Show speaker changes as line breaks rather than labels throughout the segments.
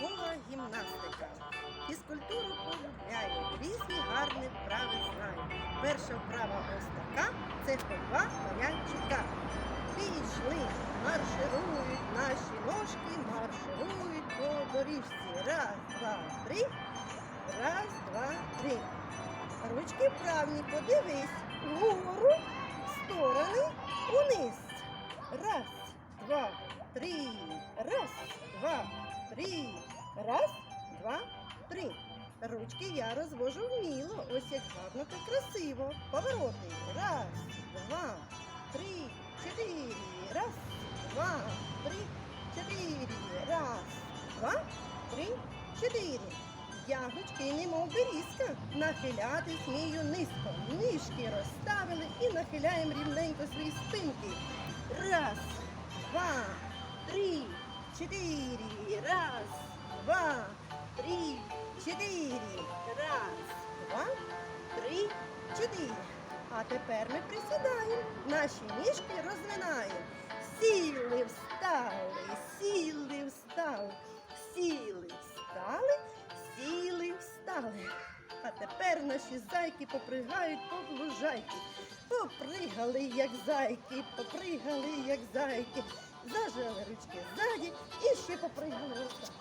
Рухова гімнастика. Фізкультуру полюбляю, різні гарні вправи знаю. Перша вправа ось така, це ходьба Марянчука. Пішли, марширують наші ножки, марширують по доріжці. Раз, два, три. Раз, два, три. Ручки вправні, подивись. Вгору, в сторони, униз. Раз, два, три. Раз, два, три. Раз, два, три. Ручки я розвожу вміло. Ось як гарно та красиво. Повороти. Раз, два, три, чотири. Раз, два, три, чотири. Раз, два, три, чотири. Ягодки, немов берізка, нахиляти смію низько. Ніжки розставили і нахиляємо рівненько свої спинки. Чотири. Раз, два, три, чотири. Раз, два, три, чотири. А тепер ми присідаємо. Наші ніжки розминаємо. Сіли, встали, сіли, встали, сіли, встали, сіли, встали. А тепер наші зайки попригають по лужайки. Попригали, як зайки, попригали, як зайки. Ззаді і ще.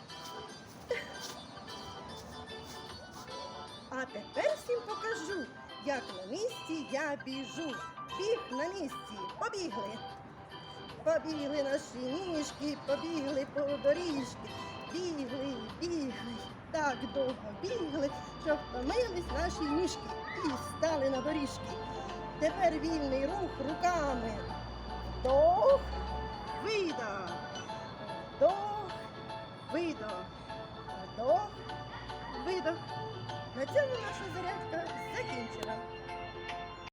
А тепер всім покажу, як на місці я біжу. Біг на місці, побігли. Побігли наші ніжки, побігли по доріжки. Бігли, бігли, так довго бігли, що втомились наші ніжки і стали на доріжки. Тепер вільний рух руками. Вдох, видох. Вдох, відео. Вдох, видох. На цьому наша зарядка закінчена.